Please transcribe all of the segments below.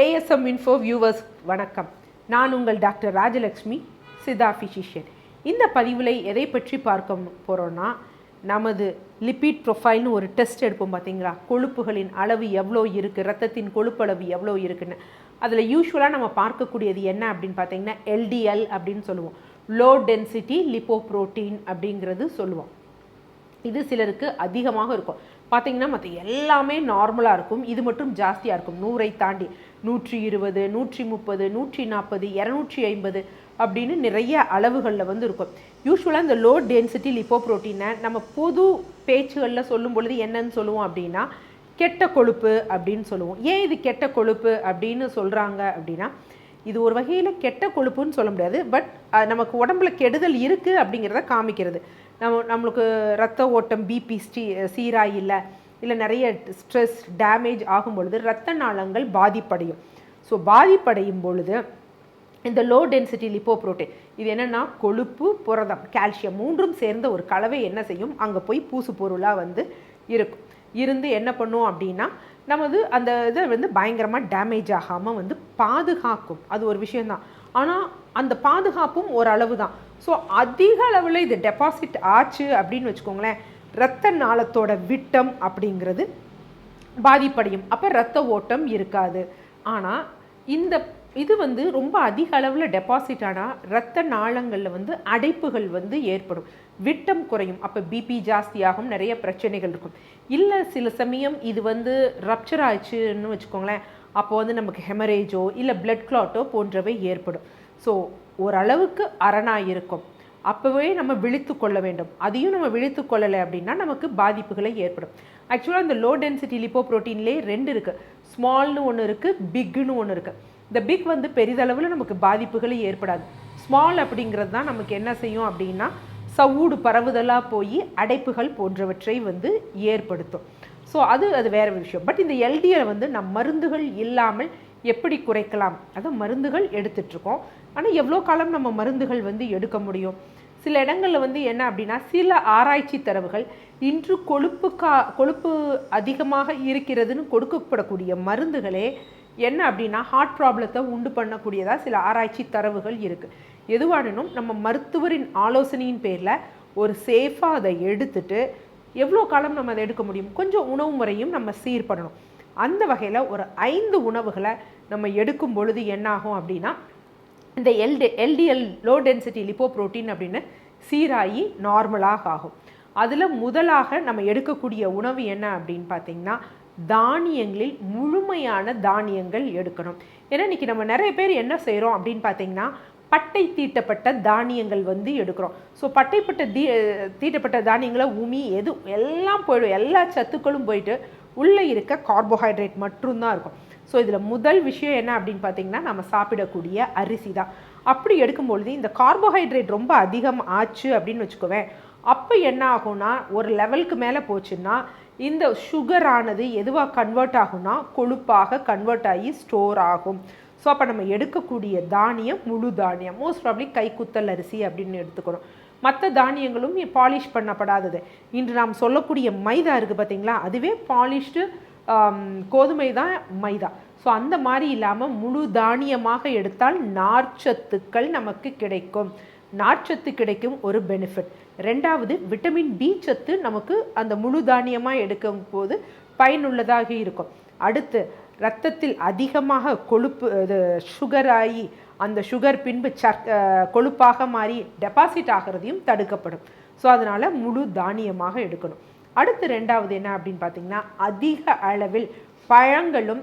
ASM info viewers வணக்கம். நான் உங்கள் டாக்டர் ராஜலக்ஷ்மி சித்தா ஃபிசிஷியன் இந்த பதிவில் எதை பற்றி பார்க்க போகிறோன்னா நமது லிபிட் ப்ரொஃபைல்னு ஒரு டெஸ்ட் எடுப்போம் பார்த்தீங்களா கொழுப்புகளின் அளவு எவ்வளோ இருக்குது ரத்தத்தின் கொழுப்பளவு எவ்வளோ இருக்குன்னு. அதில் யூஸ்வலாக நம்ம பார்க்கக்கூடியது என்ன அப்படின்னு பார்த்தீங்கன்னா எல்டிஎல் அப்படின்னு சொல்லுவோம். லோ டென்சிட்டி லிப்போப்ரோட்டீன் அப்படிங்கிறது சொல்லுவோம். இது சிலருக்கு அதிகமாக இருக்கும். பார்த்தீங்கன்னா மற்ற எல்லாமே நார்மலாக இருக்கும். இது மட்டும் ஜாஸ்தியாக இருக்கும். நூறை தாண்டி நூற்றி இருபது நூற்றி முப்பது நூற்றி நாற்பது இரநூற்றி ஐம்பது அப்படின்னு நிறைய அளவுகளில் வந்து இருக்கும். யூஸ்வலாக இந்த லோ டென்சிட்டி லிப்போப்ரோட்டீனை நம்ம பொது பேச்சுகளில் சொல்லும் பொழுது என்னன்னு சொல்லுவோம் அப்படின்னா கெட்ட கொழுப்பு அப்படின்னு சொல்லுவோம். ஏன் இது கெட்ட கொழுப்பு அப்படின்னு சொல்கிறாங்க அப்படின்னா இது ஒரு வகையில் கெட்ட கொழுப்புன்னு சொல்ல முடியாது. பட் நமக்கு உடம்புல கெடுதல் இருக்குது அப்படிங்கிறத காமிக்கிறது. நம்ம நம்மளுக்கு ரத்த ஓட்டம் பிபி ஸ்டீ சீராக இல்லை இல்லை நிறைய ஸ்ட்ரெஸ் டேமேஜ் ஆகும் பொழுது ரத்த நாளங்கள் பாதிப்படையும். ஸோ பாதிப்படையும் பொழுது இந்த லோ டென்சிட்டி லிப்போப்ரோட்டீன் இது என்னென்னா கொழுப்பு புரதம் கால்சியம் மூன்றும் சேர்ந்த ஒரு கலவை என்ன செய்யும்? அங்கே போய் பூசு பொருளாக வந்து இருக்கும். இருந்து என்ன பண்ணும் அப்படின்னா நமது அந்த இதை வந்து பயங்கரமாக டேமேஜ் ஆகாமல் வந்து பாதுகாக்கும். அது ஒரு விஷயந்தான் ஆனால் அந்த பாதுகாப்பும் ஓரளவு தான் ஸோ அதிக அளவில் இது டெபாசிட் ஆச்சு அப்படின்னு வச்சுக்கோங்களேன். இரத்த நாளத்தோட விட்டம் அப்படிங்கிறது பாதிப்படையும். அப்போ இரத்த ஓட்டம் இருக்காது. ஆனால் இந்த இது வந்து ரொம்ப அதிக அளவில் டெபாசிட் ஆனால் ரத்த நாளங்களில் வந்து அடைப்புகள் வந்து ஏற்படும். விட்டம் குறையும். அப்போ பிபி ஜாஸ்தியாகும் நிறைய பிரச்சனைகள் இருக்கும். இல்லை சில சமயம் இது வந்து ரப்சர் ஆயிடுச்சுன்னு வச்சுக்கோங்களேன். அப்போ வந்து நமக்கு ஹெமரேஜோ இல்லை பிளட் கிளாட்டோ போன்றவை ஏற்படும். ஸோ ஓரளவுக்கு அரணாக இருக்கும் அப்போவே நம்ம விழித்து கொள்ள வேண்டும். அதையும் நம்ம விழித்து கொள்ளலை அப்படின்னா நமக்கு பாதிப்புகளை ஏற்படும். ஆக்சுவலாக இந்த லோ டென்சிட்டி லிப்போ ப்ரோட்டீன்லேயே ரெண்டு இருக்குது ஸ்மால்னு ஒன்று இருக்குது பிக்குன்னு ஒன்று இருக்குது இந்த பிக் வந்து பெரிதளவில் நமக்கு பாதிப்புகளும் ஏற்படாது. ஸ்மால் அப்படிங்கிறது தான் நமக்கு என்ன செய்யும் அப்படின்னா சவூடு பரவுதலாக போய் அடைப்புகள் போன்றவற்றை வந்து ஏற்படுத்தும். ஸோ அது அது வேறு விஷயம். பட் இந்த எல்டிஎல் வந்து நம் மருந்துகள் இல்லாமல் எப்படி குறைக்கலாம்? அதான் மருந்துகள் எடுத்துட்ருக்கோம். ஆனால் எவ்வளோ காலம் நம்ம மருந்துகள் வந்து எடுக்க முடியும்? சில இடங்களில் வந்து என்ன அப்படின்னா சில ஆராய்ச்சி தரவுகள் இன்று கொழுப்பு கா கொழுப்பு அதிகமாக இருக்கிறதுன்னு கொடுக்கப்படக்கூடிய மருந்துகளே என்ன அப்படின்னா ஹார்ட் ப்ராப்ளத்தை உண்டு பண்ணக்கூடியதாக சில ஆராய்ச்சி தரவுகள் இருக்குது எதுவானும் நம்ம மருத்துவரின் ஆலோசனையின் பேரில் ஒரு சேஃபாக அதை எடுத்துட்டு எவ்வளோ காலம் நம்ம அதை எடுக்க முடியும்? கொஞ்சம் உணவு முறையும் நம்ம சீர் பண்ணணும் அந்த வகையில் ஒரு ஐந்து உணவுகளை நம்ம எடுக்கும் பொழுது என்னாகும் அப்படின்னா இந்த LD LDL low density lipoprotein அப்படின்னு சீராகி நார்மலாக ஆகும். அதில் முதலாக நம்ம எடுக்கக்கூடிய உணவு என்ன அப்படின்னு பார்த்தீங்கன்னா தானியங்களில் முழுமையான தானியங்கள் எடுக்கணும். ஏன்னா இன்றைக்கி நம்ம நிறைய பேர் என்ன செய்கிறோம் அப்படின்னு பார்த்தீங்கன்னா பட்டை தீட்டப்பட்ட தானியங்கள் வந்து எடுக்கிறோம். ஸோ பட்டைப்பட்ட தீ தீட்டப்பட்ட தானியங்களை உமி எது எல்லாம் போயிடும். எல்லா சத்துக்களும் போயிட்டு உள்ளே இருக்க கார்போஹைட்ரேட் மட்டும்தான் இருக்கும். ஸோ இதில் முதல் விஷயம் என்ன அப்படின்னு பார்த்தீங்கன்னா நம்ம சாப்பிடக்கூடிய அரிசி தான். அப்படி எடுக்கும்பொழுது இந்த கார்போஹைட்ரேட் ரொம்ப அதிகம் ஆச்சு அப்படின்னு வச்சுக்கோவேன். அப்போ என்ன ஆகும்னா ஒரு லெவலுக்கு மேலே போச்சுன்னா இந்த சுகரானது எதுவாக கன்வெர்ட் ஆகும்னா கொழுப்பாக கன்வெர்ட் ஆகி ஸ்டோர் ஆகும். ஸோ அப்போ நம்ம எடுக்கக்கூடிய தானியம் முழு தானியம். மோஸ்ட் ப்ராப்ளி கைக்குத்தல் அரிசி அப்படின்னு எடுத்துக்கணும். மற்ற தானியங்களும் பாலிஷ் பண்ணப்படாதது. இன்று நாம் சொல்லக்கூடிய மைதா இருக்குது பார்த்தீங்களா அதுவே பாலிஷ்டு கோதுமை தான் மைதா. ஸோ அந்த மாதிரி இல்லாமல் முழு தானியமாக எடுத்தால் நார்ச்சத்துக்கள் நமக்கு கிடைக்கும். நார்ச்சத்து கிடைக்கும் ஒரு பெனிஃபிட் ரெண்டாவது விட்டமின் பி சத்து நமக்கு அந்த முழு தானியமாக எடுக்கும் போது பயனுள்ளதாக இருக்கும். அடுத்து ரத்தத்தில் அதிகமாக கொழுப்பு இது சுகர் ஆகி அந்த சுகர் பின்பு சர் கொழுப்பாக மாறி டெபாசிட் ஆகிறதையும் தடுக்கப்படும். ஸோ அதனால் முழு தானியமாக எடுக்கணும். அடுத்து ரெண்டாவது என்ன அப்படின்னு பார்த்தீங்கன்னா அதிக அளவில் பழங்களும்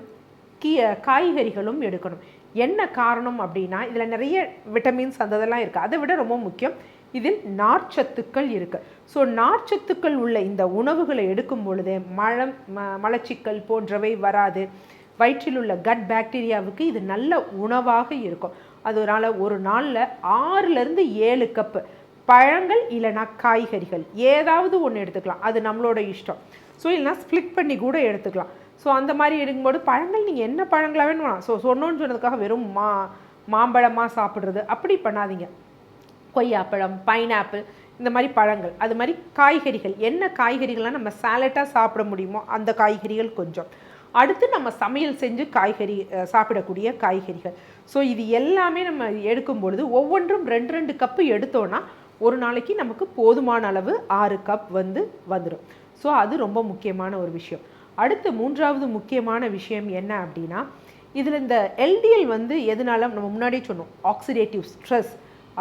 கீ காய்கறிகளும் எடுக்கணும். என்ன காரணம் அப்படின்னா இதில் நிறைய விட்டமின்ஸ் அந்த இதெல்லாம் இருக்குது அதை விட ரொம்ப முக்கியம் இதில் நார்ச்சத்துக்கள் இருக்குது ஸோ நார்ச்சத்துக்கள் உள்ள இந்த உணவுகளை எடுக்கும் பொழுது மலம் ம மலச்சிக்கல் போன்றவை வராது. வயிற்றில் உள்ள கட் பாக்டீரியாவுக்கு இது நல்ல உணவாக இருக்கும். அதனால் ஒரு நாளில் ஆறுலேருந்து ஏழு கப்பு பழங்கள் இல்லைனா காய்கறிகள். ஏதாவது ஒன்று எடுத்துக்கலாம். அது நம்மளோட இஷ்டம். ஸோ இல்லைனா ஸ்ப்ளிட் பண்ணி கூட எடுத்துக்கலாம். ஸோ அந்த மாதிரி எடுக்கும்போது பழங்கள் நீங்கள் என்ன பழங்களாக வேணும் ஸோ சொன்னோன்னு சொன்னதுக்காக வெறும் மா மாம்பழமாக சாப்பிட்றது. அப்படி பண்ணாதீங்க. கொய்யாப்பழம் பைனாப்பிள் இந்த மாதிரி பழங்கள். அது மாதிரி காய்கறிகள். என்ன காய்கறிகள்லாம் நம்ம சாலட்டாக சாப்பிட முடியுமோ அந்த காய்கறிகள் கொஞ்சம். அடுத்து நம்ம சமையல் செஞ்சு காய்கறி சாப்பிடக்கூடிய காய்கறிகள். ஸோ இது எல்லாமே நம்ம எடுக்கும் பொழுது ஒவ்வொன்றும் ரெண்டு ரெண்டு கப்பு எடுத்தோன்னா ஒரு நாளைக்கு நமக்கு போதுமான அளவு ஆறு கப் வந்து வந்துடும் ஸோ அது ரொம்ப முக்கியமான ஒரு விஷயம். அடுத்து மூன்றாவது முக்கியமான விஷயம் என்ன அப்படின்னா இதில் இந்த எல்டிஎல் வந்து எதனால நம்ம முன்னாடியே சொன்னோம் ஆக்சிடேட்டிவ் ஸ்ட்ரெஸ்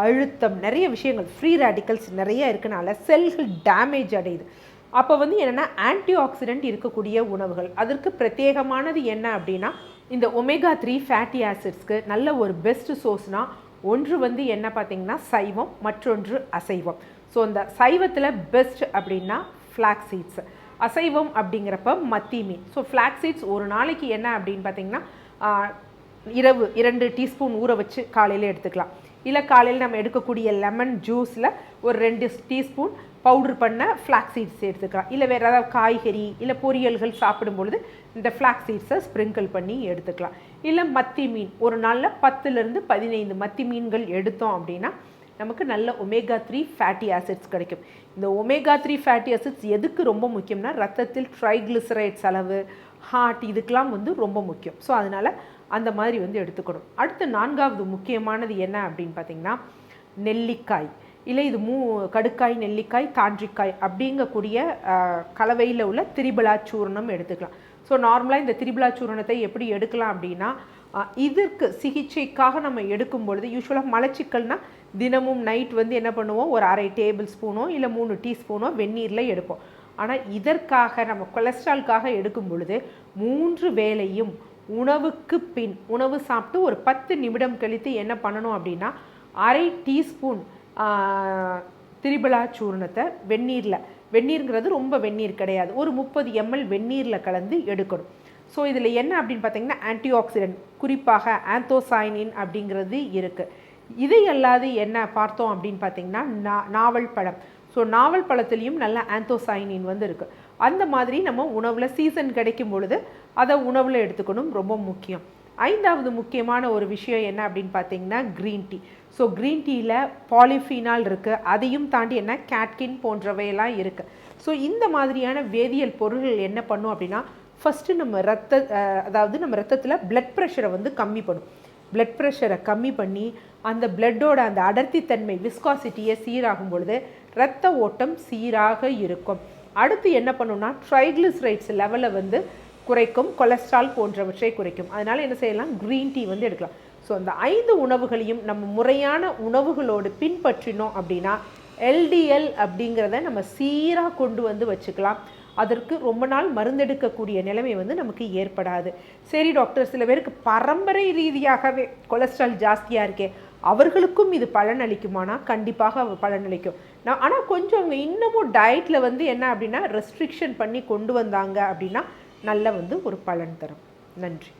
அழுத்தம் நிறைய விஷயங்கள் ஃப்ரீ ரேடிக்கல்ஸ் நிறைய இருக்கனால செல்கள் டேமேஜ் அடையுது. அப்போ வந்து என்னென்னா ஆன்டி ஆக்சிடென்ட் இருக்கக்கூடிய உணவுகள். அதற்கு பிரத்யேகமானது என்ன அப்படின்னா இந்த ஒமேகா த்ரீ ஃபேட்டி ஆசிட்ஸ்க்கு நல்ல ஒரு பெஸ்ட் சோர்ஸ்னால் ஒன்று வந்து என்ன பார்த்தீங்கன்னா சைவம் மற்றொன்று அசைவம். ஸோ இந்த சைவத்தில் பெஸ்ட் அப்படின்னா ஃப்ளாக் சீட்ஸ் அசைவம் அப்படிங்கிறப்ப மத்தி மீன். ஸோ ஃப்ளாக் சீட்ஸ் ஒரு நாளைக்கு என்ன அப்படின்னு பார்த்தீங்கன்னா இரவு இரண்டு டீஸ்பூன் ஊற வச்சு காலையில் எடுத்துக்கலாம். இல்லை காலையில் நம்ம எடுக்கக்கூடிய லெமன் ஜூஸில் ஒரு ரெண்டு டீஸ்பூன் பவுடர் பண்ண ஃப்ளாக் சீட்ஸ் எடுத்துக்கலாம். இல்லை வேறு ஏதாவது காய்கறி இல்லை பொரியல்கள் சாப்பிடும் பொழுது இந்த ஃப்ளாக் சீட்ஸை ஸ்ப்ரிங்கிள் பண்ணி எடுத்துக்கலாம். இல்லை மத்தி மீன் ஒரு நாளில் பத்துலேருந்து பதினைந்து மத்தி மீன்கள் எடுத்தோம் அப்படின்னா நமக்கு நல்ல ஒமேகா த்ரீ ஃபேட்டி ஆசிட்ஸ் கிடைக்கும். இந்த ஒமேகா த்ரீ ஃபேட்டி ஆசிட்ஸ் எதுக்கு ரொம்ப முக்கியம்னா ரத்தத்தில் ட்ரைக்ளிசரைட்ஸ் அளவு ஹார்ட் இதுக்கெலாம் வந்து ரொம்ப முக்கியம். ஸோ அதனால் அந்த மாதிரி வந்து எடுத்துக்கணும். அடுத்து நான்காவது முக்கியமானது என்ன அப்படின்னு பார்த்திங்கன்னா நெல்லிக்காய். இல்லை இது மூ கடுக்காய் நெல்லிக்காய் தாண்டிக்காய் அப்படிங்கக்கூடிய கலவையில் உள்ள திரிபலா சூர்ணம் எடுத்துக்கலாம். ஸோ நார்மலாக இந்த திரிபலா சூர்ணத்தை எப்படி எடுக்கலாம் அப்படின்னா இதற்கு சிகிச்சைக்காக நம்ம எடுக்கும் பொழுது யூஸ்வலாக மலச்சிக்கல்னா தினமும் நைட் வந்து என்ன பண்ணுவோம்? ஒரு அரை டேபிள் ஸ்பூனோ இல்லை மூணு டீஸ்பூனோ வெந்நீரில் எடுப்போம். ஆனால் இதற்காக நம்ம கொலஸ்ட்ரால்காக எடுக்கும் பொழுது மூன்று வேளையும் உணவுக்கு பின் உணவு சாப்பிட்டு ஒரு பத்து நிமிடம் கழித்து என்ன பண்ணணும் அப்படின்னா அரை டீஸ்பூன் திரிபலா சூர்ணத்தை வெந்நீரில். வெந்நீருங்கிறது ரொம்ப வெந்நீர் கிடையாது. ஒரு முப்பது எம்எல் வெந்நீரில் கலந்து எடுக்கணும். ஸோ இதில் என்ன அப்படின்னு பார்த்தீங்கன்னா ஆன்டி ஆக்சிடென்ட் குறிப்பாக ஆந்தோசைனின் அப்படிங்கிறது இருக்குது இது அல்லாது என்ன பார்த்தோம் அப்படின்னு பார்த்தீங்கன்னா நா நாவல் பழம். ஸோ நாவல் பழத்துலேயும் நல்ல ஆந்தோசைனின் வந்து இருக்குது அந்த மாதிரி நம்ம உணவில் சீசன் கிடைக்கும் பொழுது அதை உணவில் எடுத்துக்கணும் ரொம்ப முக்கியம். ஐந்தாவது முக்கியமான ஒரு விஷயம் என்ன அப்படின்னு பார்த்தீங்கன்னா க்ரீன் டீ ஸோ க்ரீன் டீயில் பாலிஃபீனால் இருக்குது அதையும் தாண்டி என்ன? கேட்கின் போன்றவையெல்லாம் இருக்குது ஸோ இந்த மாதிரியான வேதியியல் பொருள்கள் என்ன பண்ணும் அப்படின்னா ஃபஸ்ட்டு நம்ம ரத்த அதாவது நம்ம ரத்தத்தில் பிளட் ப்ரெஷரை வந்து கம்மி பண்ணும். பிளட் ப்ரெஷரை கம்மி பண்ணி அந்த பிளட்டோட அந்த அடர்த்தித்தன்மை விஸ்காசிட்டியை சீராகும் பொழுது ரத்த ஓட்டம் சீராக இருக்கும். அடுத்து என்ன பண்ணுன்னா ட்ரைக்ளிசரைட்ஸ் லெவலை வந்து குறைக்கும் கொலஸ்ட்ரால் போன்றவற்றை குறைக்கும். அதனால் என்ன செய்யலாம்? க்ரீன் டீ வந்து எடுக்கலாம். ஸோ அந்த ஐந்து உணவுகளையும் நம்ம முறையான உணவுகளோடு பின்பற்றினோம் அப்படின்னா எல்டிஎல் அப்படிங்கிறத நம்ம சீராக கொண்டு வந்து வச்சுக்கலாம். அதற்கு ரொம்ப நாள் மருந்தெடுக்கக்கூடிய நிலைமை வந்து நமக்கு ஏற்படாது. சரி டாக்டர் சில பேருக்கு பரம்பரை ரீதியாகவே கொலஸ்ட்ரால் ஜாஸ்தியாக இருக்கே அவர்களுக்கும் இது பலனளிக்குமானா? கண்டிப்பாக பலனளிக்கும். நான் ஆனால் கொஞ்சம் அவங்க இன்னமும் டயட்டில் வந்து என்ன அப்படின்னா ரெஸ்ட்ரிக்ஷன் பண்ணி கொண்டு வந்தாங்க அப்படின்னா நல்ல வந்து ஒரு பலன் தரும். நன்றி.